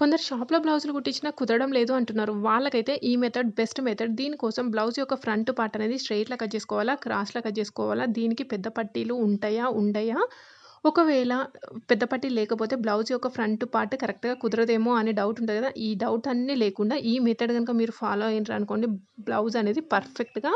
కొందరు షాప్‌లో బ్లౌజులు కుట్టించినా కుదరడం లేదు అంటున్నారు. వాళ్ళకైతే ఈ మెథడ్ బెస్ట్ మెథడ్. దీనికోసం బ్లౌజ్ యొక్క ఫ్రంట్ పార్ట్ అనేది స్ట్రెయిట్లో కట్ చేసుకోవాలా? క్రాస్‌లా కట్ చేసుకోవాలా? దీనికి పెద్ద పట్టీలు ఉంటాయా? ఉండయా? ఒకవేళ పెద్ద పట్టీ లేకపోతే బ్లౌజ్ యొక్క ఫ్రంట్ పార్ట్ కరెక్ట్‌గా కుదరదేమో అనే డౌట్ ఉంటుంది కదా! ఈ డౌట్ అన్నీ లేకుండా ఈ మెథడ్ కనుక మీరు ఫాలో అయ్యిండ్రనుకోండి బ్లౌజ్ అనేది పర్ఫెక్ట్‌గా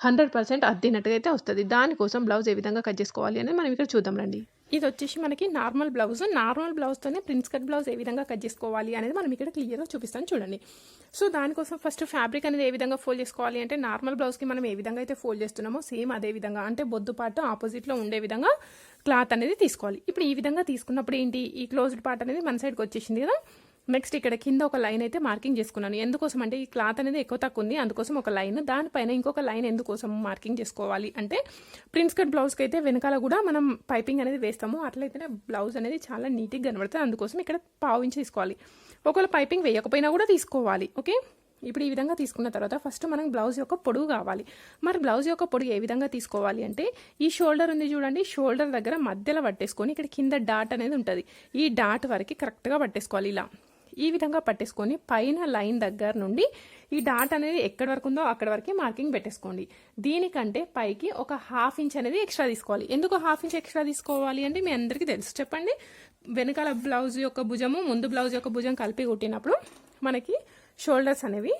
100% అద్దినట్టుగా అయితే వస్తుంది దానికోసం బ్లౌజ్ ఏ విధంగా కట్ చేసుకోవాలి అనేది మనం ఇక్కడ చూద్దాం రండి. ఇది వచ్చేసి మనకి నార్మల్ బ్లౌజ్. నార్మల్ బ్లౌజ్‌తోనే ప్రిన్స్ కట్ బ్లౌజ్ ఏ విధంగా కట్ చేసుకోవాలి అనేది మనం ఇక్కడ క్లియర్‌గా చూపిస్తాను చూడండి. సో, దానికోసం ఫస్ట్ ఫ్యాబ్రిక్ అనేది ఏ విధంగా ఫోల్డ్ చేసుకోవాలి అంటే నార్మల్ బ్లౌజ్‌కి మనం ఏ విధంగా అయితే ఫోల్డ్ చేస్తున్నామో సేమ్ అదే విధంగా అంటే బొద్దు పార్ట్ ఆపోజిట్‌లో ఉండే విధంగా క్లాత్ అనేది తీసుకోవాలి. ఇప్పుడు ఈ విధంగా తీసుకున్నప్పుడు ఏంటి ఈ క్లోజ్డ్ పార్ట్ అనేది మన సైడ్‌కి వచ్చేసింది కదా! నెక్స్ట్ ఇక్కడ కింద ఒక లైన్ అయితే మార్కింగ్ చేసుకున్నాను. ఎందుకోసం అంటే ఈ క్లాత్ అనేది ఎక్కువ తక్కువ ఉంది. అందుకోసం ఒక లైన్ దానిపైన ఇంకొక లైన్ ఎందుకోసం మార్కింగ్ చేసుకోవాలి అంటే ప్రిన్స్ కట్ బ్లౌజ్‌కి అయితే వెనకాల కూడా మనం పైపింగ్ అనేది వేస్తాము. అట్లయితేనే బ్లౌజ్ అనేది చాలా నీట్‌గా కనబడుతుంది అందుకోసం ఇక్కడ పావించి తీసుకోవాలి. ఒకవేళ పైపింగ్ వేయకపోయినా కూడా తీసుకోవాలి. ఓకే. ఇప్పుడు ఈ విధంగా తీసుకున్న తర్వాత ఫస్ట్ మనం బ్లౌజ్ యొక్క పొడుగు కావాలి. మరి బ్లౌజ్ యొక్క పొడుగు ఏ విధంగా తీసుకోవాలి అంటే ఈ షోల్డర్ ఉంది చూడండి. షోల్డర్ దగ్గర మధ్యలో పట్టేసుకొని ఇక్కడ కింద డాట్ అనేది ఉంటుంది ఈ డాట్ వరకి కరెక్ట్‌గా పట్టేసుకోవాలి ఇలా. ఈ విధంగా పట్టేసుకొని పైన లైన్ దగ్గర నుండి ఈ డాట్ అనేది ఎక్కడి వరకు ఉందో అక్కడి వరకే మార్కింగ్ పెట్టేసుకోండి. దీనికంటే పైకి ఒక హాఫ్ ఇంచ్ అనేది ఎక్స్ట్రా తీసుకోవాలి. ఎందుకు హాఫ్ ఇంచ్ ఎక్స్ట్రా తీసుకోవాలి అంటే మీ అందరికీ తెలుసు చెప్పండి. వెనకాల బ్లౌజ్ యొక్క భుజము ముందు బ్లౌజ్ యొక్క భుజం కలిపి కుట్టినప్పుడు మనకి షోల్డర్స్ అనేవి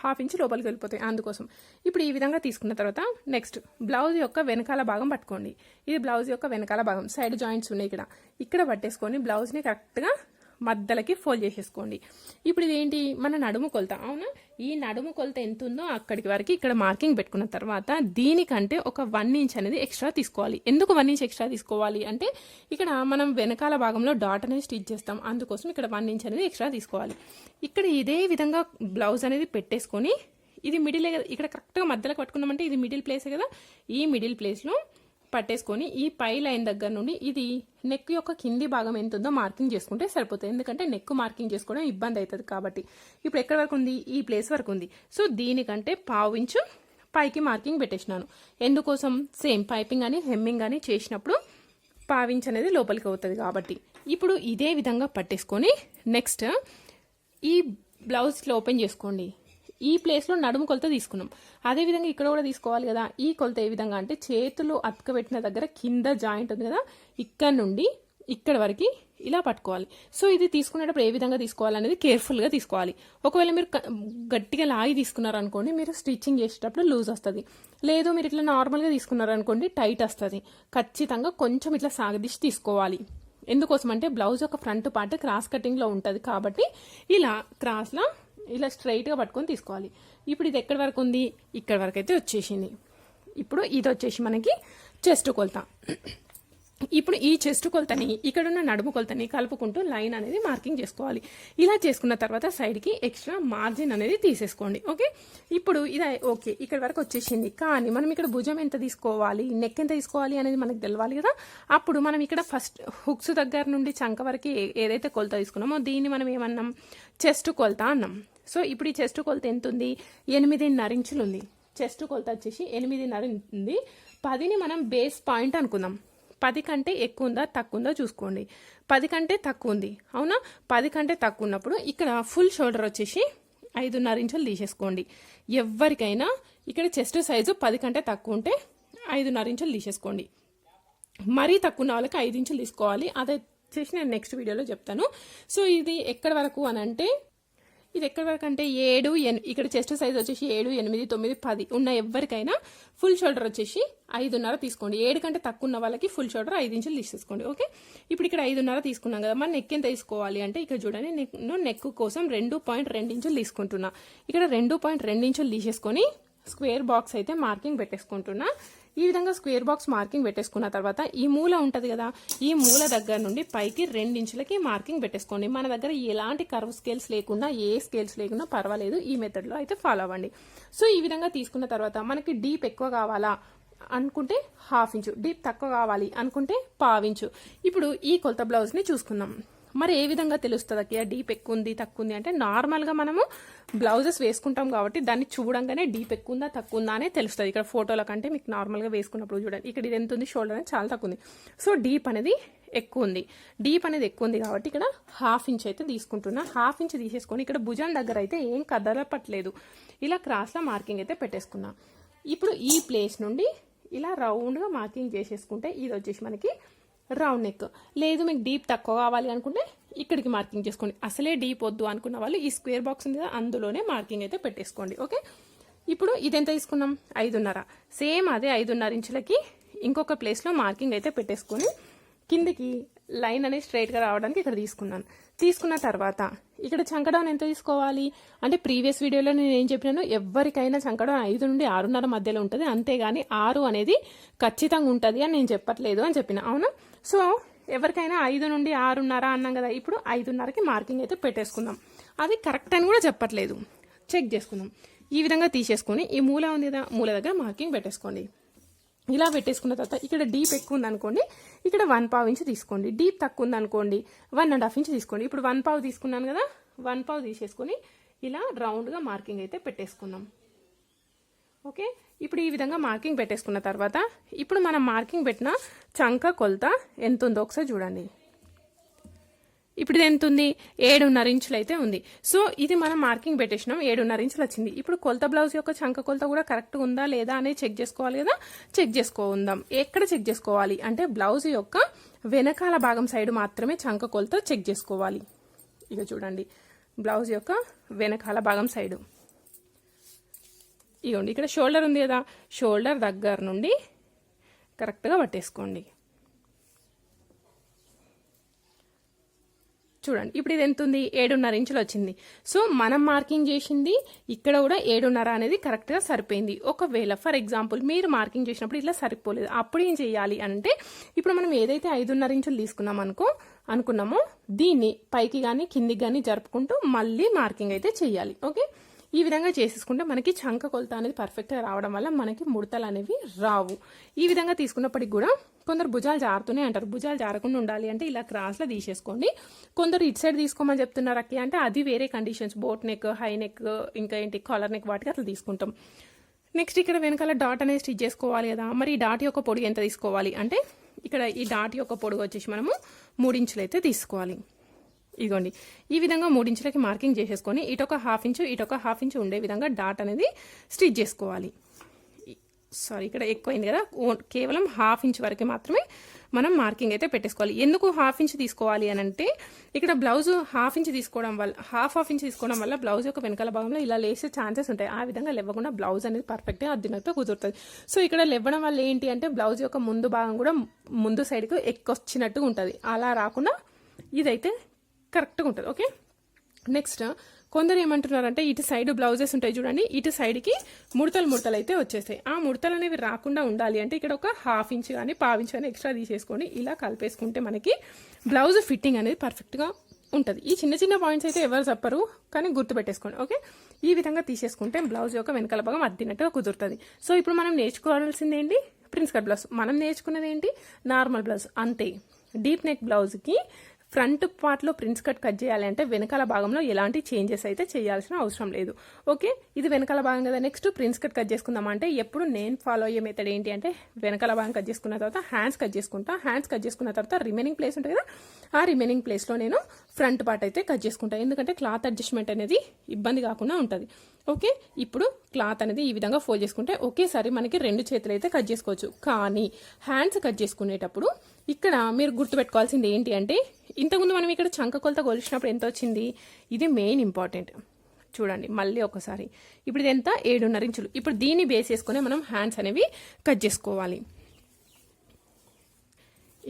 హాఫ్ ఇంచ్ లోపలికి వెళ్ళిపోతాయి అందుకోసం. ఇప్పుడు ఈ విధంగా తీసుకున్న తర్వాత నెక్స్ట్ బ్లౌజ్ యొక్క వెనకాల భాగం పట్టుకోండి. ఇది బ్లౌజ్ యొక్క వెనకాల భాగం సైడ్ జాయింట్స్ ఉన్నాయి ఇక్కడ. ఇక్కడ పట్టేసుకొని బ్లౌజ్‌ని కరెక్ట్‌గా మధ్యలకి ఫోల్డ్ చేసేసుకోండి. ఇప్పుడు ఇదేంటి మన నడుము కొలత అవునా? ఈ నడుము కొలత ఎంత ఉందో అక్కడికి వరకు ఇక్కడ మార్కింగ్ పెట్టుకున్న తర్వాత దీనికంటే ఒక వన్ ఇంచ్ అనేది ఎక్స్ట్రా తీసుకోవాలి. ఎందుకు వన్ ఇంచ్ ఎక్స్ట్రా తీసుకోవాలి అంటే ఇక్కడ మనం వెనకాల భాగంలో డాట్ అనేది స్టిచ్ చేస్తాం. అందుకోసం ఇక్కడ వన్ ఇంచ్ అనేది ఎక్స్ట్రా తీసుకోవాలి. ఇక్కడ ఇదే విధంగా బ్లౌజ్ అనేది పెట్టేసుకొని ఇది మిడిలే కదా ఇక్కడ కరెక్ట్‌గా మధ్యలో పట్టుకున్నామంటే ఇది మిడిల్ ప్లేసే కదా! ఈ మిడిల్ ప్లేస్‌లో పట్టేసుకొని ఈ పై లైన్ దగ్గర నుండి ఇది నెక్ యొక్క కింది భాగం ఎంత ఉందో మార్కింగ్ చేసుకుంటే సరిపోతుంది. ఎందుకంటే నెక్ మార్కింగ్ చేసుకోవడం ఇబ్బంది అవుతుంది కాబట్టి. ఇప్పుడు ఎక్కడి వరకు ఉంది? ఈ ప్లేస్ వరకు ఉంది. సో, దీనికంటే పావించు పైకి మార్కింగ్ పెట్టేసినాను. ఎందుకోసం? సేమ్ పైపింగ్ కానీ హెమ్మింగ్ కానీ చేసినప్పుడు పావించ్ అనేది లోపలికి అవుతుంది కాబట్టి. ఇప్పుడు ఇదే విధంగా పట్టేసుకొని నెక్స్ట్ ఈ బ్లౌజ్ ఓపెన్ చేసుకోండి. ఈ ప్లేస్‌లో నడుము కొలత తీసుకున్నాం. అదే విధంగా ఇక్కడ కూడా తీసుకోవాలి కదా! ఈ కొలత ఏ విధంగా అంటే చేతులు అతకబెట్టిన దగ్గర కింద జాయింట్ ఉంది కదా! ఇక్కడ నుండి ఇక్కడ వరకు ఇలా పట్టుకోవాలి. సో, ఇది తీసుకునేటప్పుడు ఏ విధంగా తీసుకోవాలనేది కేర్‌ఫుల్‌గా తీసుకోవాలి. ఒకవేళ మీరు గట్టిగా లాగి తీసుకున్నారనుకోండి మీరు స్టిచ్చింగ్ చేసేటప్పుడు లూజ్ వస్తుంది లేదు మీరు ఇట్లా నార్మల్‌గా తీసుకున్నారనుకోండి టైట్ వస్తుంది ఖచ్చితంగా కొంచెం ఇట్లా సాగదీసి తీసుకోవాలి. ఎందుకోసం అంటే బ్లౌజ్ యొక్క ఫ్రంట్ పార్ట్ క్రాస్ కటింగ్‌లో ఉంటుంది కాబట్టి ఇలా క్రాస్లో ఇలా స్ట్రెయిట్‌గా పట్టుకొని తీసుకోవాలి. ఇప్పుడు ఇది ఎక్కడి వరకు ఉంది? ఇక్కడ వరకు అయితే వచ్చేసింది. ఇప్పుడు ఇది వచ్చేసి మనకి చెస్ట్ కొలత. ఇప్పుడు ఈ చెస్ట్ కొలతని ఇక్కడున్న నడుము కొలతని కలుపుకుంటూ లైన్ అనేది మార్కింగ్ చేసుకోవాలి. ఇలా చేసుకున్న తర్వాత సైడ్‌కి ఎక్స్ట్రా మార్జిన్ అనేది తీసేసుకోండి. ఓకే. ఇప్పుడు ఇది ఓకే. ఇక్కడ వరకు వచ్చేసింది. కానీ మనం ఇక్కడ భుజం ఎంత తీసుకోవాలి? నెక్ ఎంత తీసుకోవాలి అనేది మనకు తెలవాలి కదా! అప్పుడు మనం ఇక్కడ ఫస్ట్ హుక్స్ దగ్గర నుండి చంక వరకు ఏదైతే కొలత తీసుకున్నామో దీన్ని మనం ఏమన్నాం? చెస్ట్ కొలత అన్నాం. సో, ఇప్పుడు ఈ చెస్ట్ కొలత ఎంత ఉంది? 8.5 ఇంచులు ఉంది. చెస్ట్ కొలత వచ్చేసి 8.5 ఉంది. 10ని మనం బేస్ పాయింట్ అనుకుందాం. పది కంటే ఎక్కువ ఉందా? తక్కువ ఉందా? చూసుకోండి. పది కంటే తక్కువ ఉంది. అవునా? పది కంటే తక్కువ ఉన్నప్పుడు ఇక్కడ ఫుల్ షోల్డర్ వచ్చేసి 5.5 ఇంచులు తీసేసుకోండి. ఎవ్వరికైనా ఇక్కడ చెస్ట్ సైజు పది కంటే తక్కువ ఉంటే 5.5 ఇంచులు తీసేసుకోండి. మరీ తక్కువ ఉన్న వాళ్ళకి ఐదు ఇంచులు తీసుకోవాలి. అదొచ్చేసి నేను నెక్స్ట్ వీడియోలో చెప్తాను. సో, ఇది ఎక్కడి వరకు అని అంటే ఇది ఎక్కడి వరకు అంటే ఏడు ఎన్ ఇక్కడ చెస్ట్ సైజ్ వచ్చేసి 7, 8, 9, 10 ఉన్న ఎవ్వరికైనా ఫుల్ షోల్డర్ వచ్చేసి 5.5 తీసుకోండి. ఏడు కంటే తక్కువ ఉన్న వాళ్ళకి ఫుల్ షోల్డర్ ఐదు ఇంచులు తీసేసుకోండి. ఓకే. ఇప్పుడు ఇక్కడ 5.5 తీసుకున్నాం కదా! మన నెక్ ఎంత తీసుకోవాలి అంటే ఇక్కడ చూడండి నేను నెక్ కోసం 2.2 ఇంచులు తీసుకుంటున్నా. ఇక్కడ 2.2 ఇంచులు తీసేసుకొని స్క్వేర్ బాక్స్ అయితే మార్కింగ్ పెట్టేసుకుంటున్నా. ఈ విధంగా స్క్వేర్ బాక్స్ మార్కింగ్ పెట్టేసుకున్న తర్వాత ఈ మూల ఉంటుంది కదా! ఈ మూల దగ్గర నుండి పైకి 2 ఇంచులకి మార్కింగ్ పెట్టేసుకోండి. మన దగ్గర ఎలాంటి కర్వ్ స్కేల్స్ లేకుండా ఏ స్కేల్స్ లేకున్నా పర్వాలేదు. ఈ మెథడ్‌లో అయితే ఫాలో అవ్వండి. సో, ఈ విధంగా తీసుకున్న తర్వాత మనకి డీప్ ఎక్కువ కావాలా? అనుకుంటే హాఫ్ ఇంచు. డీప్ తక్కువ కావాలి అనుకుంటే పావించు. ఇప్పుడు ఈ కొలత బ్లౌజ్‌ని చూసుకుందాం. మరి ఏ విధంగా తెలుస్తుంది? అక్కయ్య డీప్ ఎక్కువ ఉంది తక్కువ ఉంది అంటే నార్మల్గా మనము బ్లౌజెస్ వేసుకుంటాం కాబట్టి దాన్ని చూడంగానే డీప్ ఎక్కువ ఉందా తక్కువ ఉందా అనే తెలుస్తుంది. ఇక్కడ ఫోటోల కంటే మీకు నార్మల్గా వేసుకున్నప్పుడు చూడండి. ఇక్కడ ఇది ఎంత ఉంది షోల్డర్ అనేది చాలా తక్కువ ఉంది సో డీప్ అనేది ఎక్కువ ఉంది డీప్ అనేది ఎక్కువ ఉంది కాబట్టి ఇక్కడ హాఫ్ ఇంచ్ అయితే తీసుకుంటున్నా. హాఫ్ ఇంచ్ తీసేసుకొని ఇక్కడ భుజం దగ్గర అయితే ఏం కదలపట్లేదు. ఇలా క్రాస్లో మార్కింగ్ అయితే పెట్టేసుకున్నా. ఇప్పుడు ఈ ప్లేస్ నుండి ఇలా రౌండ్గా మార్కింగ్ చేసేసుకుంటే ఇది వచ్చేసి మనకి రౌండ్ నెక్ లేదు మీకు డీప్ తక్కువ కావాలి అనుకుంటే ఇక్కడికి మార్కింగ్ చేసుకోండి. అసలే డీప్ వద్దు అనుకున్న వాళ్ళు ఈ స్క్వేర్ బాక్స్ ఉంది కదా అందులోనే మార్కింగ్ అయితే పెట్టేసుకోండి ఓకే ఇప్పుడు ఇదెంత తీసుకున్నాం? ఐదున్నర. సేమ్ అదే ఐదున్నర ఇంచులకి ఇంకొక ప్లేస్లో మార్కింగ్ అయితే పెట్టేసుకొని కిందికి లైన్ అనేది స్ట్రైట్గా రావడానికి ఇక్కడ తీసుకున్నాను. తీసుకున్న తర్వాత ఇక్కడ చంకడౌన్ ఎంత తీసుకోవాలి? అంటే ప్రీవియస్ వీడియోలో నేను ఏం చెప్పినాను ఎవరికైనా చంకడౌన్ ఐదు నుండి ఆరున్నర మధ్యలో ఉంటుంది. అంతేగాని ఆరు అనేది ఖచ్చితంగా ఉంటుంది అని నేను చెప్పట్లేదు అని చెప్పిన. అవును? సో ఎవరికైనా ఐదు నుండి ఆరున్నర అన్నాం కదా ఇప్పుడు ఐదున్నరకి మార్కింగ్ అయితే పెట్టేసుకుందాం. అది కరెక్ట్ అని కూడా చెప్పట్లేదు. చెక్ చేసుకుందాం. ఈ విధంగా తీసేసుకొని ఈ మూల ఉంది కదా మూల దగ్గర మార్కింగ్ పెట్టేసుకోండి. ఇలా పెట్టేసుకున్న తర్వాత ఇక్కడ డీప్ ఎక్కువ ఉంది అనుకోండి ఇక్కడ వన్ పావు ఇంచ్ తీసుకోండి. డీప్ తక్కువ ఉంది అనుకోండి వన్ అండ్ హాఫ్ ఇంచ్ తీసుకోండి. ఇప్పుడు వన్ పావు తీసుకున్నాను కదా వన్ పావు తీసేసుకొని ఇలా రౌండ్గా మార్కింగ్ అయితే పెట్టేసుకున్నాం ఓకే? ఇప్పుడు ఈ విధంగా మార్కింగ్ పెట్టేసుకున్న తర్వాత ఇప్పుడు మనం మార్కింగ్ పెట్టిన చంక కొలత ఎంత ఉందో ఒకసారి చూడండి. ఇప్పుడు ఇది ఎంత ఉంది ఏడున్నర ఇంచులు అయితే ఉంది. సో ఇది మనం మార్కింగ్ పెట్టేసినాం. ఏడున్నర ఇంచులు వచ్చింది. ఇప్పుడు కొలత బ్లౌజ్ యొక్క చంక కొలత కూడా కరెక్ట్గా ఉందా లేదా అనేది చెక్ చేసుకోవాలి కదా. చెక్ చేసుకోందాం. ఎక్కడ చెక్ చేసుకోవాలి? అంటే బ్లౌజ్ యొక్క వెనకాల భాగం సైడ్ మాత్రమే చంక కొలత చెక్ చేసుకోవాలి. ఇక చూడండి. బ్లౌజ్ యొక్క వెనకాల భాగం సైడు. ఇగోండి ఇక్కడ షోల్డర్ ఉంది కదా. షోల్డర్ దగ్గర నుండి కరెక్ట్గా పట్టేసుకోండి. చూడండి. ఇప్పుడు ఇది ఎంత ఉంది ఏడున్నర ఇంచులు వచ్చింది. సో మనం మార్కింగ్ చేసింది ఇక్కడ కూడా ఏడున్నర అనేది కరెక్ట్గా సరిపోయింది. ఒకవేళ ఫర్ ఎగ్జాంపుల్ మీరు మార్కింగ్ చేసినప్పుడు ఇట్లా సరిపోలేదు. అప్పుడు ఏం చేయాలి అంటే ఇప్పుడు మనం ఏదైతే ఐదున్నర ఇంచులు తీసుకున్నాం అనుకో అనుకున్నామో దీన్ని పైకి కానీ కిందికి కానీ జరుపుకుంటూ మళ్ళీ మార్కింగ్ అయితే చేయాలి. ఓకే? ఈ విధంగా చేసేసుకుంటే మనకి చంక కొలత అనేది పర్ఫెక్ట్గా రావడం వల్ల మనకి ముడతలు అనేవి రావు. ఈ విధంగా తీసుకున్నప్పటికి కూడా కొందరు భుజాలు జారుతూనే అంటారు. భుజాలు జారకుండా ఉండాలి అంటే ఇలా క్రాస్లో తీసేసుకోండి. కొందరు ఇటు సైడ్ తీసుకోమని చెప్తున్నారు అక్కి అంటే అది వేరే conditions boat neck high neck ఇంకా ఏంటి కాలర్ నెక్ వాటికి అట్లా తీసుకుంటాం. నెక్స్ట్ ఇక్కడ వెనకాల డాట్ అనేది స్టిచ్ చేసుకోవాలి కదా. మరి ఈ డాట్ యొక్క పొడుగు ఎంత తీసుకోవాలి అంటే ఇక్కడ ఈ డాట్ యొక్క పొడుగు వచ్చేసి మనము మూడించులు అయితే తీసుకోవాలి. ఇదిగోండి. ఈ విధంగా మూడించులకి మార్కింగ్ చేసేసుకొని ఇటొక హాఫ్ ఇంచు ఇటొక హాఫ్ ఇంచు ఉండే విధంగా డాట్ అనేది స్టిచ్ చేసుకోవాలి. సారీ ఇక్కడ ఎక్కువైంది కదా. కేవలం హాఫ్ ఇంచ్ వరకు మాత్రమే మనం మార్కింగ్ అయితే పెట్టేసుకోవాలి. ఎందుకు హాఫ్ ఇంచ్ తీసుకోవాలి అని అంటే ఇక్కడ బ్లౌజ్ హాఫ్ ఇంచ్ తీసుకోవడం వల్ల హాఫ్ హాఫ్ ఇంచ్ తీసుకోవడం వల్ల బ్లౌజ్ యొక్క వెనకాల భాగంలో ఇలా లేసే ఛాన్సెస్ ఉంటాయి. ఆ విధంగా లేవకుండా బ్లౌజ్ అనేది పర్ఫెక్ట్గా అర్థమైతే కుదురుతుంది. సో ఇక్కడ లేవడం వల్ల ఏంటి అంటే బ్లౌజ్ యొక్క ముందు భాగం కూడా ముందు సైడ్కి ఎక్కువచ్చినట్టు ఉంటుంది. అలా రాకుండా ఇదైతే కరెక్ట్గా ఉంటుంది. ఓకే నెక్స్ట్ కొందరు ఏమంటున్నారంటే ఇటు సైడ్ బ్లౌజెస్ ఉంటాయి చూడండి ఇటు సైడ్కి ముడతలు ముడతలు అయితే వచ్చేస్తాయి. ఆ ముడతలు అనేవి రాకుండా ఉండాలి అంటే ఇక్కడ ఒక హాఫ్ ఇంచ్ కానీ పావు ఇంచ్ కానీ ఎక్స్ట్రా తీసేసుకొని ఇలా కలిపేసుకుంటే మనకి బ్లౌజ్ ఫిట్టింగ్ అనేది పర్ఫెక్ట్గా ఉంటుంది. ఈ చిన్న చిన్న పాయింట్స్ అయితే ఎవరు చెప్పరు కానీ గుర్తుపెట్టేసుకోండి ఓకే? ఈ విధంగా తీసేసుకుంటే బ్లౌజ్ యొక్క వెనకాల భాగం అద్దినట్టుగా కుదురుతుంది. సో ఇప్పుడు మనం నేర్చుకోవాల్సింది ఏంటి? Prince cut blouse. మనం నేర్చుకున్నది ఏంటి? Normal blouse. అంతే. డీప్ నెక్ బ్లౌజ్కి ఫ్రంట్ పార్ట్లో ప్రిన్స్ కట్ కట్ చేయాలి అంటే వెనకాల భాగంలో ఎలాంటి చేంజెస్ అయితే చేయాల్సిన అవసరం లేదు. ఓకే? ఇది వెనకాల భాగం కదా. నెక్స్ట్ ప్రిన్స్ కట్ కట్ చేసుకుందాం అంటే ఎప్పుడు నేను ఫాలో అయ్యే మెథడ్ ఏంటి అంటే వెనకాల భాగం కట్ చేసుకున్న తర్వాత హ్యాండ్స్ కట్ చేసుకుంటా. హ్యాండ్స్ కట్ చేసుకున్న తర్వాత రిమైనింగ్ ప్లేస్ ఉంటుంది కదా? ఆ రిమైనింగ్ ప్లేస్లో నేను ఫ్రంట్ పార్ట్ అయితే కట్ చేసుకుంటాను ఎందుకంటే క్లాత్ అడ్జస్ట్మెంట్ అనేది ఇబ్బంది కాకుండా ఉంటుంది. ఓకే? ఇప్పుడు క్లాత్ అనేది ఈ విధంగా ఫోల్డ్ చేసుకుంటే ఒకేసారి మనకి రెండు చేతులు అయితే కట్ చేసుకోవచ్చు. కానీ హ్యాండ్స్ కట్ చేసుకునేటప్పుడు ఇక్కడ మీరు గుర్తుపెట్టుకోవాల్సింది ఏంటి అంటే ఇంతకుముందు మనం ఇక్కడ చంక కొలత కొలిచినప్పుడు ఎంత వచ్చింది? ఇది మెయిన్ ఇంపార్టెంట్. చూడండి మళ్ళీ ఒకసారి. ఇప్పుడు ఇది ఎంత? ఏడున్నర ఇంచులు. ఇప్పుడు దీన్ని బేస్ చేసుకుని మనం హ్యాండ్స్ అనేవి కట్ చేసుకోవాలి.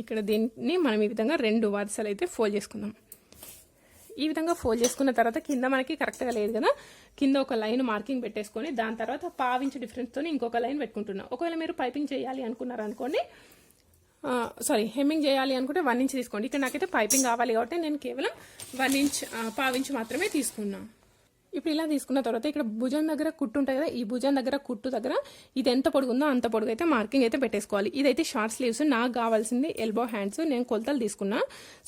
ఇక్కడ దీన్ని మనం ఈ విధంగా రెండు వరుసలు అయితే ఫోల్డ్ చేసుకుందాం. ఈ విధంగా ఫోల్డ్ చేసుకున్న తర్వాత కింద మనకి కరెక్ట్గా లేదు కదా? కింద ఒక లైన్ మార్కింగ్ పెట్టేసుకొని దాని తర్వాత పావించి డిఫరెన్స్తో ఇంకొక లైన్ పెట్టుకుంటున్నాం. ఒకవేళ మీరు పైపింగ్ చేయాలి అనుకున్నారు అనుకోండి సారీ హెమ్మింగ్ చేయాలి అనుకుంటే వన్ ఇంచ్ తీసుకోండి. ఇక్కడ నాకైతే పైపింగ్ కావాలి కాబట్టి నేను కేవలం వన్ ఇంచ్ పావించి మాత్రమే తీసుకున్నాను ఇప్పుడు ఇలా తీసుకున్న తర్వాత ఇక్కడ భుజం దగ్గర కుట్టు ఉంటుంది కదా ఈ భుజం దగ్గర కుట్టు దగ్గర ఇది ఎంత పొడుగుందో అంత పొడుగు అయితే మార్కింగ్ అయితే పెట్టేసుకోవాలి. ఇదైతే షార్ట్ స్లీవ్స్ నాకు కావాల్సింది ఎల్బో హ్యాండ్స్ నేను కొలతలు తీసుకున్నా.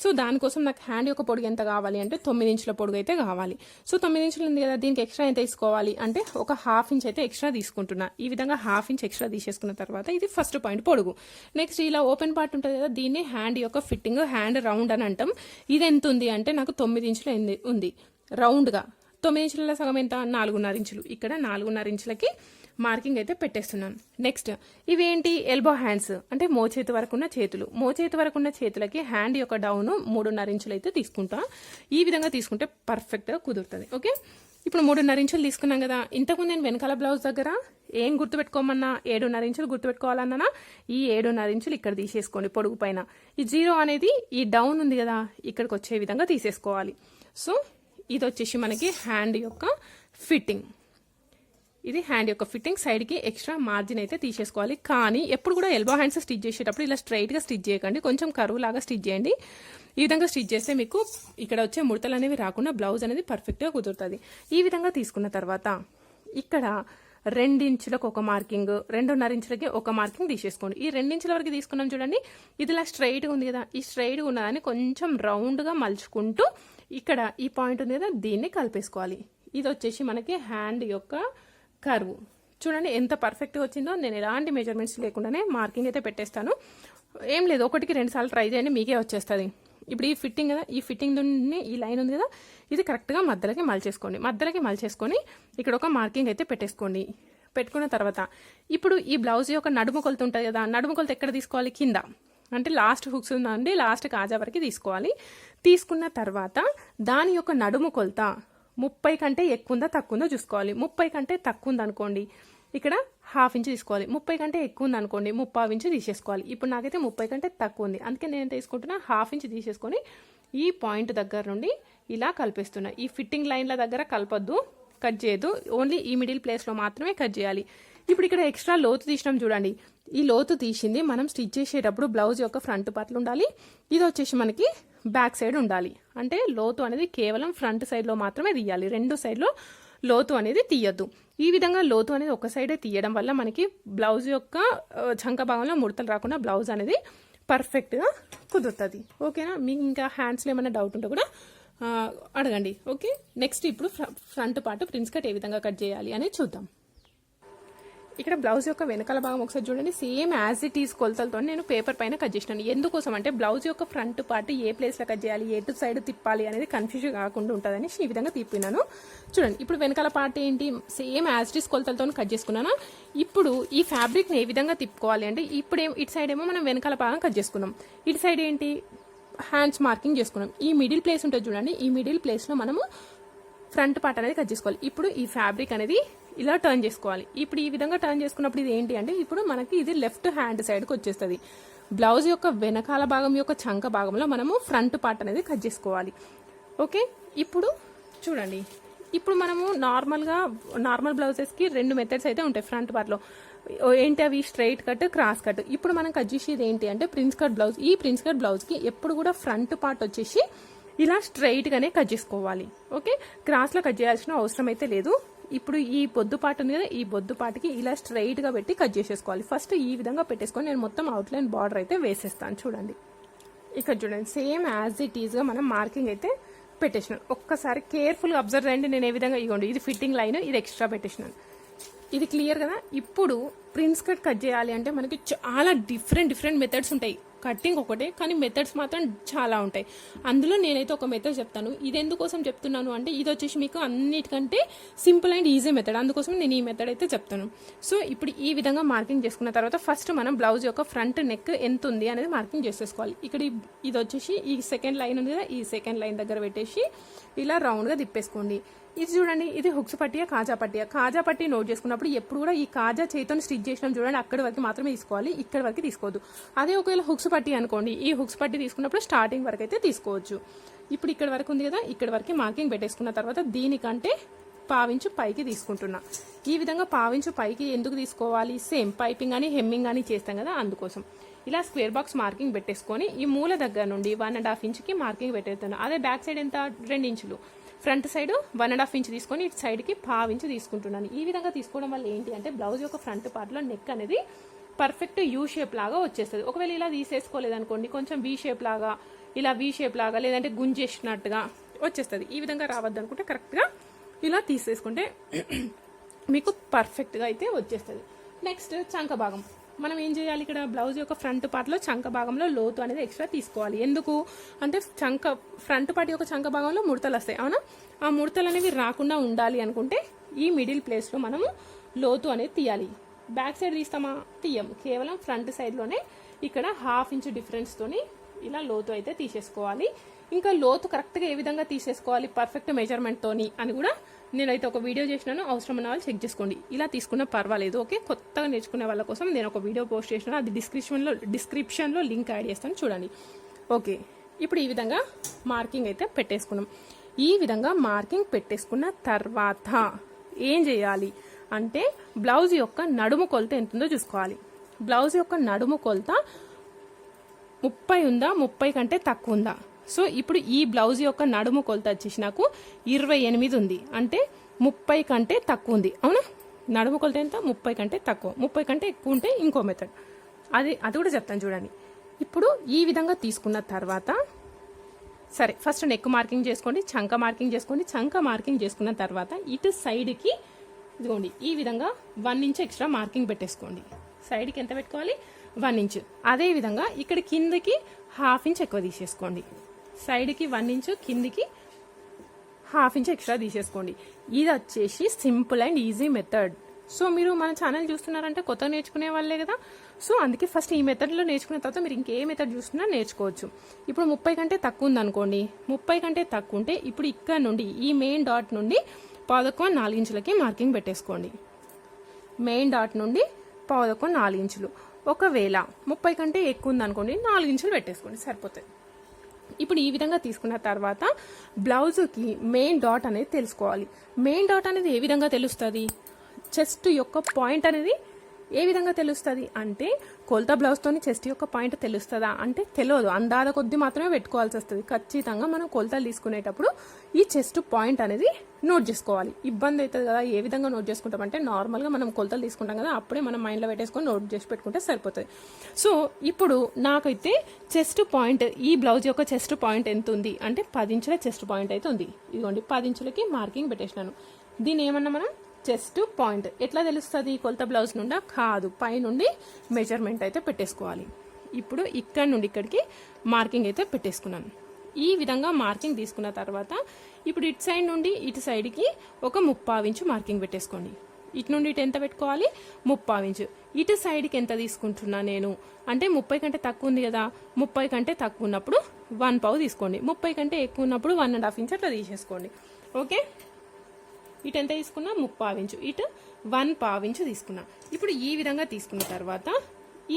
సో దానికోసం నాకు హ్యాండ్ యొక్క పొడుగు ఎంత కావాలి అంటే తొమ్మిది ఇంచుల పొడుగు అయితే కావాలి. సో తొమ్మిది ఇంచులు ఉంది కదా దీనికి ఎక్స్ట్రా ఎంత తీసుకోవాలి అంటే ఒక హాఫ్ ఇంచ్ అయితే ఎక్స్ట్రా తీసుకుంటున్నా. ఈ విధంగా హాఫ్ ఇంచ్ ఎక్స్ట్రా తీసేసుకున్న తర్వాత ఇది ఫస్ట్ పాయింట్ పొడుగు. నెక్స్ట్ ఇలా ఓపెన్ పార్ట్ ఉంటుంది కదా దీన్ని హ్యాండ్ యొక్క ఫిట్టింగ్ హ్యాండ్ రౌండ్ అని అంటాం. ఇది ఎంత ఉంది అంటే నాకు తొమ్మిది ఇంచులు ఉంది రౌండ్గా తొమ్మిది ఇంచుల సగం ఎంత? నాలుగున్నర ఇంచులు. ఇక్కడ నాలుగున్నర ఇంచులకి మార్కింగ్ అయితే పెట్టేస్తున్నాను. నెక్స్ట్ ఇవేంటి? ఎల్బో హ్యాండ్స్ అంటే మోచేతి వరకు ఉన్న చేతులు. మోచేతి వరకు ఉన్న చేతులకి హ్యాండ్ యొక్క డౌన్ మూడున్నర ఇంచులు అయితే తీసుకుంటా. ఈ విధంగా తీసుకుంటే పర్ఫెక్ట్గా కుదురుతుంది. ఓకే ఇప్పుడు మూడున్నర ఇంచులు తీసుకున్నాం కదా. ఇంతకుముందు నేను వెనకాల బ్లౌజ్ దగ్గర ఏం గుర్తుపెట్టుకోమన్నా? ఏడున్నర ఇంచులు గుర్తుపెట్టుకోవాలన్నా? ఈ ఏడున్నర ఇంచులు ఇక్కడ తీసేసుకోండి పొడుగు పైన. ఈ జీరో అనేది ఈ డౌన్ ఉంది కదా. ఇక్కడికి వచ్చే విధంగా తీసేసుకోవాలి. సో ఇది వచ్చేసి మనకి హ్యాండ్ యొక్క ఫిట్టింగ్ ఇది హ్యాండ్ యొక్క ఫిట్టింగ్ సైడ్కి ఎక్స్ట్రా మార్జిన్ అయితే తీసేసుకోవాలి. కానీ ఎప్పుడు కూడా ఎల్బో హ్యాండ్స్ స్టిచ్ చేసేటప్పుడు ఇలా స్ట్రైట్గా స్టిచ్ చేయకండి. కొంచెం కరువు లాగా స్టిచ్ చేయండి. ఈ విధంగా స్టిచ్ చేస్తే మీకు ఇక్కడ వచ్చే ముడతలు అనేవి రాకుండా బ్లౌజ్ అనేది పర్ఫెక్ట్గా కుదురుతుంది. ఈ విధంగా తీసుకున్న తర్వాత ఇక్కడ రెండించులకు ఒక మార్కింగ్ రెండున్నర ఇంచులకి ఒక మార్కింగ్ తీసేసుకోండి. ఈ రెండించుల వరకు తీసుకున్నాం చూడండి. ఇది ఇలా స్ట్రైట్గా ఉంది కదా. ఈ స్ట్రైట్గా ఉన్నదాన్ని కొంచెం రౌండ్గా మలుచుకుంటూ ఇక్కడ ఈ పాయింట్ ఉంది కదా దీన్ని కలిపేసుకోవాలి. ఇది వచ్చేసి మనకి హ్యాండ్ యొక్క కర్వ్ చూడండి ఎంత పర్ఫెక్ట్గా వచ్చిందో నేను ఎలాంటి మెజర్మెంట్స్ లేకుండానే మార్కింగ్ అయితే పెట్టేస్తాను. ఏం లేదు ఒకటికి రెండు సార్లు ట్రై చేయండి మీకే వచ్చేస్తుంది. ఇప్పుడు ఈ ఫిట్టింగ్ కదా ఈ ఫిట్టింగ్ నుండి ఈ లైన్ ఉంది కదా ఇది కరెక్ట్గా మధ్యలోకి మలచేసుకోండి మధ్యలోకి మలచేసుకొని ఇక్కడ ఒక మార్కింగ్ అయితే పెట్టేసుకోండి. పెట్టుకున్న తర్వాత ఇప్పుడు ఈ బ్లౌజ్ యొక్క నడుము కొలత ఉంటుంది కదా నడుము కొలత ఎక్కడ తీసుకోవాలి? కింద. అంటే లాస్ట్ హుక్స్ ఉందండి లాస్ట్ కాజా వరకు తీసుకోవాలి. తీసుకున్న తర్వాత దాని యొక్క నడుము కొలత ముప్పై కంటే ఎక్కువ ఉందా తక్కువ ఉందో చూసుకోవాలి. ముప్పై కంటే తక్కువ ఉందనుకోండి ఇక్కడ హాఫ్ ఇంచ్ తీసుకోవాలి. ముప్పై కంటే ఎక్కువ ఉంది అనుకోండి ముప్పావు ఇంచు తీసేసుకోవాలి. ఇప్పుడు నాకైతే ముప్పై కంటే తక్కువ ఉంది అందుకే నేను తీసుకుంటున్నా హాఫ్ ఇంచ్ తీసేసుకొని ఈ పాయింట్ దగ్గర నుండి ఇలా కలిపేస్తున్నా. ఈ ఫిట్టింగ్ లైన్ల దగ్గర కలపద్దు కట్ చేయదు ఓన్లీ ఈ మిడిల్ ప్లేస్లో మాత్రమే కట్ చేయాలి. ఇప్పుడు ఇక్కడ ఎక్స్ట్రా లోతు తీసినాం చూడండి. ఈ లోతు తీసింది మనం స్టిచ్ చేసేటప్పుడు బ్లౌజ్ యొక్క ఫ్రంట్ పార్ట్లు ఉండాలి. ఇది వచ్చేసి మనకి బ్యాక్ సైడ్ ఉండాలి. అంటే లోతు అనేది కేవలం ఫ్రంట్ సైడ్లో మాత్రమే తీయాలి. రెండు సైడ్లో లోతు అనేది తీయద్దు. ఈ విధంగా లోతు అనేది ఒక సైడే తీయడం వల్ల మనకి బ్లౌజ్ యొక్క చంక భాగంలో ముడతలు రాకుండా బ్లౌజ్ అనేది పర్ఫెక్ట్గా కుదురుతుంది. ఓకేనా? మీకు ఇంకా హ్యాండ్స్లో ఏమైనా డౌట్ ఉంటే కూడా అడగండి. ఓకే? నెక్స్ట్ ఇప్పుడు ఫ్రంట్ పార్ట్ ప్రిన్స్ కట్ ఏ విధంగా కట్ చేయాలి అనేది చూద్దాం. ఇక్కడ బ్లౌజ్ యొక్క వెనకాల భాగం ఒకసారి చూడండి. సేమ్ యాజ్ ఇట్ ఈస్ కొలతలతో నేను పేపర్ పైన కట్ చేసినాను. ఎందుకోసం అంటే బ్లౌజ్ యొక్క ఫ్రంట్ పార్ట్ ఏ ప్లేస్లో కట్ చేయాలి ఎటు సైడ్ తిప్పాలి అనేది కన్ఫ్యూజన్ కాకుండా ఉంటుందని ఈ విధంగా తిప్పినాను. చూడండి ఇప్పుడు వెనకాల పార్ట్ ఏంటి? సేమ్ యాజ్ ఇట్ ఈస్ కొలతలతో కట్ చేసుకున్నాను. ఇప్పుడు ఈ ఫ్యాబ్రిక్ని ఏ విధంగా తిప్పుకోవాలి అంటే ఇప్పుడు ఇటు సైడ్ ఏమో మనం వెనకాల భాగం కట్ చేసుకున్నాం. ఇటు సైడ్ ఏంటి? హ్యాండ్స్ మార్కింగ్ చేసుకున్నాం. ఈ మిడిల్ ప్లేస్ ఉంటుంది చూడండి. ఈ మిడిల్ ప్లేస్లో మనము ఫ్రంట్ పార్ట్ అనేది కట్ చేసుకోవాలి. ఇప్పుడు ఈ ఫ్యాబ్రిక్ అనేది ఇలా టర్న్ చేసుకోవాలి. ఇప్పుడు ఈ విధంగా టర్న్ చేసుకున్నప్పుడు ఇది ఏంటి అంటే ఇప్పుడు మనకి ఇది లెఫ్ట్ హ్యాండ్ సైడ్కి వచ్చేస్తుంది. బ్లౌజ్ యొక్క వెనకాల భాగం యొక్క చంక భాగంలో మనము ఫ్రంట్ పార్ట్ అనేది కట్ చేసుకోవాలి. ఓకే ఇప్పుడు చూడండి. ఇప్పుడు మనము నార్మల్గా నార్మల్ బ్లౌజెస్కి రెండు మెథడ్స్ అయితే ఉంటాయి ఫ్రంట్ పార్ట్లో ఏంటి అవి? స్ట్రైట్ కట్ క్రాస్ కట్ ఇప్పుడు మనం కట్ చేసేది ఏంటి అంటే ప్రిన్స్ కట్ బ్లౌజ్ ఈ ప్రిన్స్ కట్ బ్లౌజ్కి ఎప్పుడు కూడా ఫ్రంట్ పార్ట్ వచ్చేసి ఇలా స్ట్రైట్గానే కట్ చేసుకోవాలి. ఓకే క్రాస్లో కట్ చేయాల్సిన అవసరం అయితే లేదు. ఇప్పుడు ఈ బొద్దుపాటు ఉంది కదా ఈ బొద్దు ఇలా స్ట్రైట్గా పెట్టి కట్ చేసేసుకోవాలి. ఫస్ట్ ఈ విధంగా పెట్టేసుకొని నేను మొత్తం అవుట్లైన్ బార్డర్ అయితే వేసేస్తాను. చూడండి. ఇక్కడ చూడండి సేమ్ యాజ్ ఇట్ ఈజ్గా మనం మార్కింగ్ అయితే పెట్టేసినాను ఒక్కసారి కేర్ఫుల్గా అబ్జర్వ్ చేయండి నేను ఏ విధంగా ఇవ్వండి ఇది ఫిట్టింగ్ లైన్ ఇది ఎక్స్ట్రా పెట్టేసినాను. ఇది క్లియర్ కదా? ఇప్పుడు ప్రిన్స్ కట్ కట్ చేయాలి అంటే మనకి చాలా డిఫరెంట్ డిఫరెంట్ మెథడ్స్ ఉంటాయి. కట్టింగ్ ఒకటే కానీ మెథడ్స్ మాత్రం చాలా ఉంటాయి. అందులో నేనైతే ఒక మెథడ్ చెప్తాను. ఇది ఎందుకోసం చెప్తున్నాను అంటే ఇది వచ్చేసి మీకు అన్నిటికంటే సింపుల్ అండ్ ఈజీ మెథడ్ అందుకోసం నేను ఈ మెథడ్ అయితే చెప్తాను. సో ఇప్పుడు ఈ విధంగా మార్కింగ్ చేసుకున్న తర్వాత ఫస్ట్ మనం బ్లౌజ్ యొక్క ఫ్రంట్ నెక్ ఎంత ఉంది అనేది మార్కింగ్ చేసేసుకోవాలి. ఇక్కడ ఇది వచ్చేసి ఈ సెకండ్ లైన్ ఉంది కదా ఈ సెకండ్ లైన్ దగ్గర పెట్టేసి ఇలా రౌండ్గా తిప్పేసుకోండి. ఇది చూడండి ఇది హుక్స్ పట్టియా కాజా పట్టియా? కాజా పట్టి నోట్ చేసుకున్నప్పుడు ఎప్పుడు కూడా ఈ కాజా చేతితో స్టిచ్ చేసినాం చూడండి అక్కడి వరకు మాత్రమే తీసుకోవాలి ఇక్కడ వరకు తీసుకోవద్దు. అదే ఒకవేళ హుక్స్ పట్టి అనుకోండి ఈ హుక్స్ పట్టి తీసుకున్నప్పుడు స్టార్టింగ్ వరకు అయితే తీసుకోవచ్చు. ఇప్పుడు ఇక్కడ వరకు ఉంది కదా ఇక్కడ వరకు మార్కింగ్ పెట్టేసుకున్న తర్వాత దీనికంటే పావించు పైకి తీసుకుంటున్నా. ఈ విధంగా పావించు పైకి ఎందుకు తీసుకోవాలి? సేమ్ పైపింగ్ కానీ హెమ్మింగ్ కానీ చేస్తాం కదా అందుకోసం. ఇలా స్క్వేర్ బాక్స్ మార్కింగ్ పెట్టేసుకొని ఈ మూల దగ్గర నుండి వన్ అండ్ హాఫ్ ఇంచ్కి మార్కింగ్ పెట్టేస్తాను. అదే బ్యాక్ సైడ్ ఎంత? రెండు ఇంచులు front side one and half inch తీసుకొని ఇటు సైడ్కి పావు ఇంచ్ తీసుకుంటున్నాను. ఈ విధంగా తీసుకోవడం వల్ల ఏంటి అంటే బ్లౌజ్ యొక్క ఫ్రంట్ పార్ట్లో నెక్ అనేది పర్ఫెక్ట్ యూ షేప్ లాగా వచ్చేస్తుంది. ఒకవేళ ఇలా తీసేసుకోలేదనుకోండి కొంచెం వీ షేప్ లాగా ఇలా వీ షేప్ లాగా లేదంటే గుంజేసినట్టుగా వచ్చేస్తుంది. ఈ విధంగా రావద్దు అనుకుంటే కరెక్ట్గా ఇలా తీసేసుకుంటే మీకు పర్ఫెక్ట్గా అయితే వచ్చేస్తుంది. నెక్స్ట్ చంక భాగం. మనం ఏం చేయాలి? ఇక్కడ బ్లౌజ్ యొక్క ఫ్రంట్ పార్ట్లో చంక భాగంలో లోతు అనేది ఎక్స్ట్రా తీసుకోవాలి. ఎందుకు? అంటే చంక ఫ్రంట్ పార్ట్ యొక్క చంక భాగంలో ముడతలు వస్తాయి. అవునా? ఆ ముడతలు అనేవి రాకుండా ఉండాలి అనుకుంటే ఈ మిడిల్ ప్లేస్లో మనము లోతు అనేది తీయాలి. బ్యాక్ సైడ్ తీస్తామా? తీయం. కేవలం ఫ్రంట్ సైడ్లోనే ఇక్కడ హాఫ్ ఇంచ్ డిఫరెన్స్తోని ఇలా లోతు అయితే తీసేసుకోవాలి. ఇంకా లోతు కరెక్ట్గా ఏ విధంగా తీసేసుకోవాలి పర్ఫెక్ట్ మెజర్మెంట్తోని అని కూడా నేనైతే ఒక వీడియో చేసినాను. అవసరం ఉన్న వాళ్ళు చెక్ చేసుకోండి. ఇలా తీసుకున్నా పర్వాలేదు ఓకే? కొత్తగా నేర్చుకునే వాళ్ళ కోసం నేను ఒక వీడియో పోస్ట్ చేసినాను. అది డిస్క్రిప్షన్లో డిస్క్రిప్షన్లో లింక్ యాడ్ చేస్తాను చూడండి. ఓకే ఇప్పుడు ఈ విధంగా మార్కింగ్ అయితే పెట్టేసుకున్నాం. ఈ విధంగా మార్కింగ్ పెట్టేసుకున్న తర్వాత ఏం చేయాలి అంటే బ్లౌజ్ యొక్క నడుము కొలత ఎంత ఉందో చూసుకోవాలి. బ్లౌజ్ యొక్క నడుము కొలత ముప్పై ఉందా? ముప్పై కంటే తక్కువ ఉందా? సో ఇప్పుడు ఈ బ్లౌజ్ యొక్క నడుము కొలత వచ్చేసి నాకు ఇరవై ఎనిమిది ఉంది. అంటే ముప్పై కంటే తక్కువ ఉంది. అవునా? నడుము కొలత ఎంత? ముప్పై కంటే తక్కువ. ముప్పై కంటే ఎక్కువ ఉంటే ఇంకో మెథడ్ అది అది కూడా చెప్తాను చూడండి. ఇప్పుడు ఈ విధంగా తీసుకున్న తర్వాత సరే ఫస్ట్ నెక్ మార్కింగ్ చేసుకోండి చంక మార్కింగ్ చేసుకోండి చంక మార్కింగ్ చేసుకున్న తర్వాత ఇటు సైడ్కి ఇదిగోండి ఈ విధంగా వన్ ఇంచ్ ఎక్స్ట్రా మార్కింగ్ పెట్టేసుకోండి. సైడ్కి ఎంత పెట్టుకోవాలి? వన్ ఇంచ్ అదే విధంగా ఇక్కడ కిందకి హాఫ్ ఇంచ్ ఎక్కువ తీసేసుకోండి. సైడ్కి వన్ ఇంచు కిందికి హాఫ్ ఇంచ్ ఎక్స్ట్రా తీసేసుకోండి. ఇది వచ్చేసి simple and easy method. So మీరు మన ఛానల్ చూస్తున్నారంటే కొత్త నేర్చుకునే వాళ్ళే కదా. సో అందుకే ఫస్ట్ ఈ మెథడ్లో నేర్చుకున్న తర్వాత మీరు ఇంకే మెథడ్ చూస్తున్నా నేర్చుకోవచ్చు. ఇప్పుడు ముప్పై కంటే తక్కువ ఉందనుకోండి. ముప్పై కంటే తక్కువ ఉంటే ఇప్పుడు ఇక్కడ నుండి ఈ మెయిన్ డాట్ నుండి పాదొక్క నాలుగించులకి మార్కింగ్ పెట్టేసుకోండి. మెయిన్ డాట్ నుండి పాదొక్క నాలుగించులు ఒకవేళ ముప్పై కంటే ఎక్కువ ఉందనుకోండి నాలుగించులు పెట్టేసుకోండి సరిపోతుంది ఇప్పుడు ఈ విధంగా తీసుకున్న తర్వాత బ్లౌజ్కి మెయిన్ డాట్ అనేది తెలుసుకోవాలి. మెయిన్ డాట్ అనేది ఏ విధంగా తెలుస్తుంది? చెస్ట్ యొక్క పాయింట్ అనేది ఏ విధంగా తెలుస్తుంది? అంటే కొలత బ్లౌజ్తోని చెస్ట్ యొక్క పాయింట్ తెలుస్తుందా? అంటే తెలియదు అందాద కొద్ది మాత్రమే పెట్టుకోవాల్సి వస్తుంది. ఖచ్చితంగా మనం కొలతలు తీసుకునేటప్పుడు ఈ చెస్ట్ పాయింట్ అనేది నోట్ చేసుకోవాలి. ఇబ్బంది అవుతుంది కదా ఏ విధంగా నోట్ చేసుకుంటాం అంటే నార్మల్గా మనం కొలతలు తీసుకుంటాం కదా అప్పుడే మనం మైండ్లో పెట్టేసుకొని నోట్ చేసి పెట్టుకుంటే సరిపోతుంది. సో ఇప్పుడు నాకైతే చెస్ట్ పాయింట్ ఈ బ్లౌజ్ యొక్క చెస్ట్ పాయింట్ ఎంత ఉంది? అంటే పది ఇంచుల చెస్ట్ పాయింట్ అయితే ఉంది. ఇదిగోండి పది ఇంచులకి మార్కింగ్ పెట్టేసినాను. దీని ఏమన్నా మనం? Chest point. ఎట్లా తెలుస్తుంది? కొలత బ్లౌజ్ నుండా? కాదు. పైనుండి మెజర్మెంట్ అయితే పెట్టేసుకోవాలి. ఇప్పుడు ఇక్కడ నుండి ఇక్కడికి మార్కింగ్ అయితే పెట్టేసుకున్నాను ఈ విధంగా మార్కింగ్ తీసుకున్న తర్వాత ఇప్పుడు ఇటు సైడ్ నుండి ఇటు సైడ్కి ఒక ముప్పావించు మార్కింగ్ పెట్టేసుకోండి. ఇటు నుండి ఇటు ఎంత పెట్టుకోవాలి? ముప్పావించు ఇటు సైడ్కి ఎంత తీసుకుంటున్నా నేను? అంటే ముప్పై కంటే తక్కువ ఉంది కదా. ముప్పై కంటే తక్కువ ఉన్నప్పుడు వన్ పావు తీసుకోండి. ముప్పై కంటే ఎక్కువ ఉన్నప్పుడు వన్ అండ్ హాఫ్ ఇంచ్ అట్లా తీసేసుకోండి. ఓకే? ఇటు ఎంత తీసుకున్నా? ముప్పావించు ఇటు వన్ పావించు తీసుకున్నా. ఇప్పుడు ఈ విధంగా తీసుకున్న తర్వాత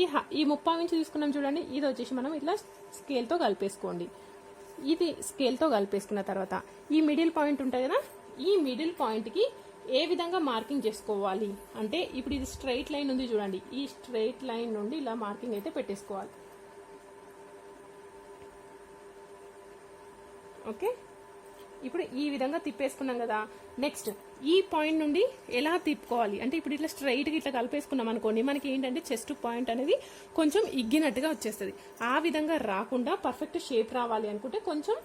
ఈ ఈ ముప్పావించు తీసుకున్నాం చూడండి. ఇది వచ్చేసి మనం ఇట్లా స్కేల్తో కలిపేసుకోండి. ఇది స్కేల్తో కలిపేసుకున్న తర్వాత ఈ మిడిల్ పాయింట్ ఉంటుంది కదా? ఈ మిడిల్ పాయింట్కి ఏ విధంగా మార్కింగ్ చేసుకోవాలి? అంటే ఇప్పుడు ఇది స్ట్రైట్ లైన్ ఉంది చూడండి. ఈ స్ట్రైట్ లైన్ నుండి ఇలా మార్కింగ్ అయితే పెట్టేసుకోవాలి. ఓకే ఇప్పుడు ఈ విధంగా తిప్పేసుకున్నాం కదా. నెక్స్ట్ ఈ పాయింట్ నుండి ఎలా తిప్పుకోవాలి? అంటే ఇప్పుడు ఇట్లా స్ట్రైట్గా ఇట్లా కలిపేసుకున్నాం అనుకోండి మనకి ఏంటంటే చెస్ట్ పాయింట్ అనేది కొంచెం ఇగ్గినట్టుగా వచ్చేస్తుంది. ఆ విధంగా రాకుండా పర్ఫెక్ట్ షేప్ రావాలి అనుకుంటే కొంచెం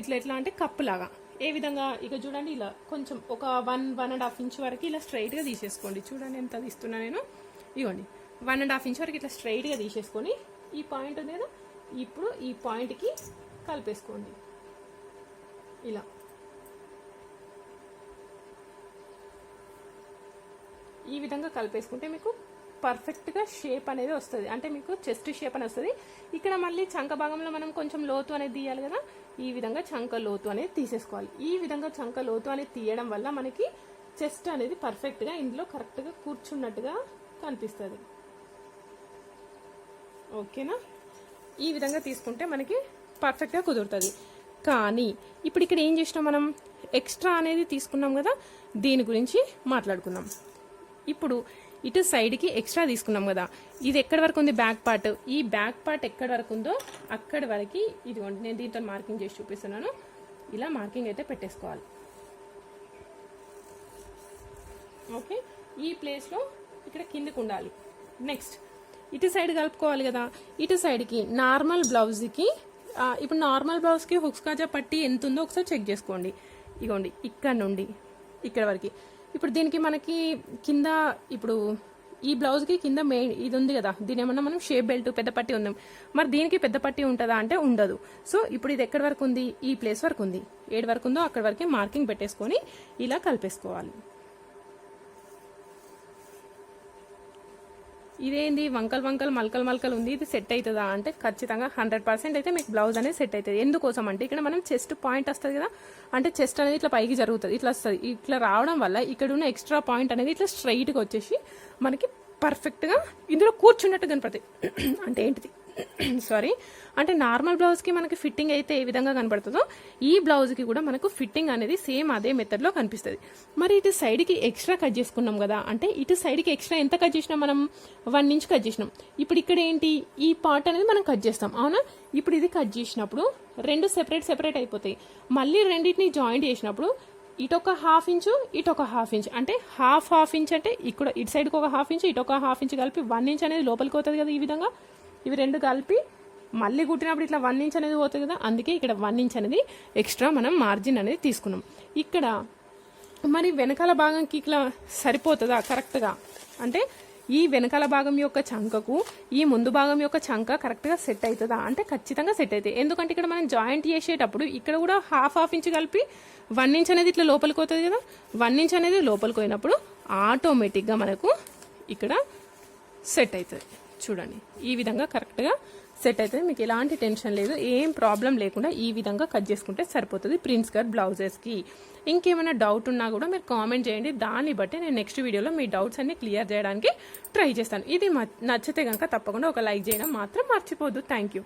ఇట్లా ఎట్లా అంటే కప్పు లాగా. ఏ విధంగా? ఇక చూడండి ఇలా కొంచెం ఒక one one and half inch వరకు ఇలా స్ట్రైట్గా తీసేసుకోండి. చూడండి ఎంత తీస్తున్నా నేను. ఇవ్వండి వన్ అండ్ హాఫ్ ఇంచ్ వరకు ఇట్లా స్ట్రైట్గా తీసేసుకొని ఈ పాయింట్ ఉంది ఇప్పుడు ఈ పాయింట్కి కలిపేసుకోండి. ఇలా. ఈ విధంగా కలిపేసుకుంటే మీకు పర్ఫెక్ట్గా షేప్ అనేది వస్తుంది. అంటే మీకు చెస్ట్ షేప్ అని వస్తుంది. ఇక్కడ మళ్ళీ చంక భాగంలో మనం కొంచెం లోతు అనేది తీయాలి కదా? ఈ విధంగా చంక లోతు అనేది తీసేసుకోవాలి. ఈ విధంగా చంక లోతు అనేది తీయడం వల్ల మనకి చెస్ట్ అనేది పర్ఫెక్ట్గా ఇందులో కరెక్ట్గా కూర్చున్నట్టుగా కనిపిస్తుంది. ఓకేనా? ఈ విధంగా తీసుకుంటే మనకి పర్ఫెక్ట్గా కుదురుతుంది. కానీ ఇప్పుడు ఇక్కడ ఏం చేసినాం మనం? ఎక్స్ట్రా అనేది తీసుకున్నాం కదా దీని గురించి మాట్లాడుకుందాం. ఇప్పుడు ఇటు సైడ్కి ఎక్స్ట్రా తీసుకున్నాం కదా ఇది ఎక్కడి వరకు ఉంది బ్యాక్ పార్ట్ ఈ బ్యాక్ పార్ట్ ఎక్కడి వరకు ఉందో అక్కడి వరకు ఇదిగోండి నేను దీంతో మార్కింగ్ చేసి చూపిస్తున్నాను. ఇలా మార్కింగ్ అయితే పెట్టేసుకోవాలి. ఓకే ఈ ప్లేస్లో ఇక్కడ కిందకు ఉండాలి. నెక్స్ట్ ఇటు సైడ్ కలుపుకోవాలి కదా ఇటు సైడ్కి నార్మల్ బ్లౌజ్కి ఇప్పుడు నార్మల్ బ్లౌజ్కి హుక్స్ కాజా పట్టి ఎంత ఉందో ఒకసారి చెక్ చేసుకోండి. ఇగోండి ఇక్కడ నుండి ఇక్కడ వరకు. ఇప్పుడు దీనికి మనకి కింద ఇప్పుడు ఈ బ్లౌజ్కి కింద మెయిన్ ఇది ఉంది కదా దీని ఏమన్నా మనం షేప్ బెల్ట్ పెద్ద పట్టి ఉందాం. మరి దీనికి పెద్ద పట్టి ఉంటుందా అంటే ఉండదు. సో ఇప్పుడు ఇది ఎక్కడి వరకు ఉంది? ఈ ప్లేస్ వరకు ఉంది. ఏడు వరకు ఉందో అక్కడి వరకే మార్కింగ్ పెట్టేసుకొని ఇలా కలిపేసుకోవాలి. ఇదేంది? వంకల్ వంకల్ మల్కల్ మల్కల్ ఉంది ఇది సెట్ అవుతుందా అంటే ఖచ్చితంగా హండ్రెడ్ పర్సెంట్ అయితే మీకు బ్లౌజ్ అనేది సెట్ అవుతుంది. ఎందుకోసం అంటే ఇక్కడ మనం చెస్ట్ పాయింట్ వస్తుంది కదా అంటే చెస్ట్ అనేది ఇట్లా పైకి జరుగుతుంది ఇట్లా వస్తుంది. ఇట్లా రావడం వల్ల ఇక్కడ ఉన్న ఎక్స్ట్రా పాయింట్ అనేది ఇట్లా స్ట్రైట్గా వచ్చేసి మనకి పర్ఫెక్ట్గా ఇందులో కూర్చున్నట్టు కనపడుతుంది అంటే ఏంటిది? సారీ అంటే నార్మల్ బ్లౌజ్కి మనకి ఫిట్టింగ్ అయితే ఏ విధంగా కనబడుతుందో ఈ బ్లౌజ్కి కూడా మనకు ఫిట్టింగ్ అనేది సేమ్ అదే మెథడ్లో కనిపిస్తుంది. మరి ఇటు సైడ్కి ఎక్స్ట్రా కట్ చేసుకున్నాం కదా అంటే ఇటు సైడ్కి ఎక్స్ట్రా ఎంత కట్ చేసినాం మనం వన్ ఇంచ్ కట్ చేసినాం. ఇప్పుడు ఇక్కడ ఏంటి? ఈ పార్ట్ అనేది మనం కట్ చేస్తాం. అవునా? ఇప్పుడు ఇది కట్ చేసినప్పుడు రెండు సెపరేట్ సెపరేట్ అయిపోతాయి. మళ్ళీ రెండింటిని జాయింట్ చేసినప్పుడు ఇటొక హాఫ్ ఇంచు ఇటొక హాఫ్ ఇంచ్. అంటే హాఫ్ హాఫ్ ఇంచ్ అంటే ఇక్కడ ఇటు సైడ్కి ఒక హాఫ్ ఇంచ్ ఇటొక హాఫ్ ఇంచ్ కలిపి వన్ ఇంచ్ అనేది లోపలికి పోతుంది కదా ఈ విధంగా? ఇవి రెండు కలిపి మళ్ళీ కుట్టినప్పుడు ఇట్లా వన్ ఇంచ్ అనేది పోతుంది కదా అందుకే ఇక్కడ వన్ ఇంచ్ అనేది ఎక్స్ట్రా మనం మార్జిన్ అనేది తీసుకున్నాం. ఇక్కడ మరి వెనకాల భాగంకి ఇట్లా సరిపోతుందా కరెక్ట్గా అంటే ఈ వెనకాల భాగం యొక్క చంకకు ఈ ముందు భాగం యొక్క చంక కరెక్ట్గా సెట్ అవుతుందా? అంటే ఖచ్చితంగా సెట్ అవుతాయి. ఎందుకంటే ఇక్కడ మనం జాయింట్ చేసేటప్పుడు ఇక్కడ కూడా హాఫ్ హాఫ్ ఇంచ్ కలిపి వన్ ఇంచ్ అనేది ఇట్లా లోపలికి పోతుంది కదా వన్ ఇంచ్ అనేది లోపలికి పోయినప్పుడు ఆటోమేటిక్గా మనకు ఇక్కడ సెట్ అవుతుంది. చూడండి. ఈ విధంగా కరెక్ట్గా సెట్ అవుతుంది మీకు ఎలాంటి టెన్షన్ లేదు. ఏం ప్రాబ్లం లేకుండా ఈ విధంగా కట్ చేసుకుంటే సరిపోతుంది ప్రిన్స్ కట్ బ్లౌజెస్కి ఇంకేమైనా డౌట్ ఉన్నా కూడా మీరు కామెంట్ చేయండి. దాన్ని బట్టి నేను నెక్స్ట్ వీడియోలో మీ డౌట్స్ అన్ని క్లియర్ చేయడానికి ట్రై చేస్తాను. ఇది మ- నచ్చితే కనుక తప్పకుండా ఒక లైక్ చేయడం మాత్రం మర్చిపోద్దు థ్యాంక్ యూ